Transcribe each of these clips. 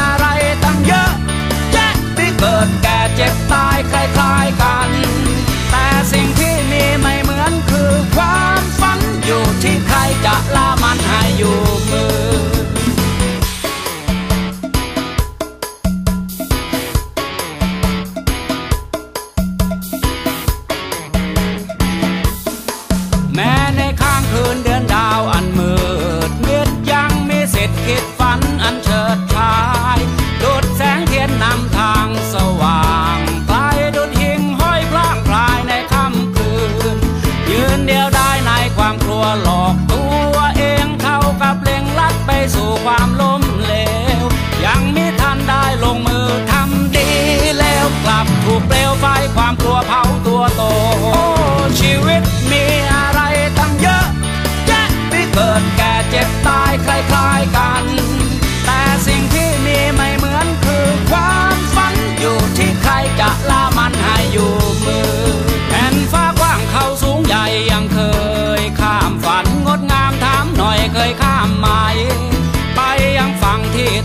หลอกตัวเองเท่ากับเล็งลัดไปสู่ความล้มเหล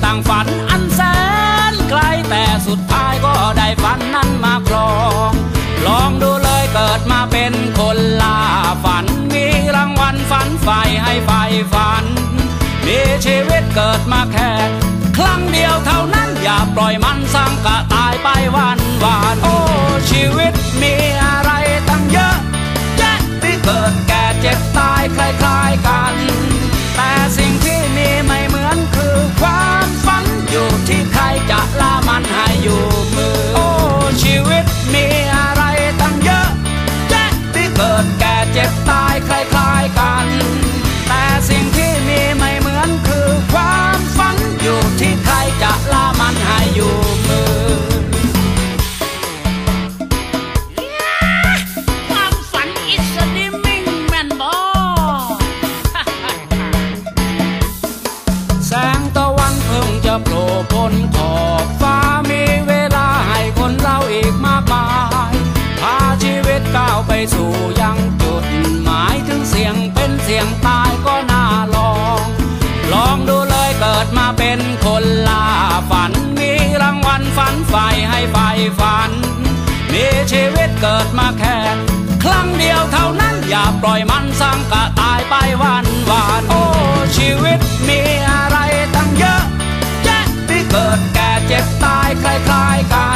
ต่างฝันอันแสนไกลแต่สุดท้ายก็ได้ฝันนั้นมาครอง ลองดูเลยเกิดมาเป็นคนล่าฝัน มีรางวัลฝันใฝ่ให้ใฝ่ฝัน มีชีวิตเกิดมาแค่ครั้งเดียวเท่านั้นอย่าปล่อยมันสร้างกะตายไปวันวานโอ้ เจ็บตายคล้ายๆกัน แต่สิ่งที่มีไม่เหมือนคือความฝันอยู่ที่ใครจะล่ามันให้อยู่มือความฝันอิสดิมิงแมนบอแสงตะวันเพิ่งจะโผล่พ้นขอบฟ้ามีเวลาให้คนเราอีกมากมาย พาชีวิตก้าวไปสู่ คนล่าฝัน มีรางวัลฝันใฝ่ให้ใฝ่ฝัน มีชีวิตเกิดมาแค่ครั้งเดียวเท่านั้นอย่าปล่อยมันสร้างกะตายไปวันวานโอ้ชีวิตมีอะไรตั้งเยอะแยะที่เกิดแก่เจ็บตายคล้ายๆกัน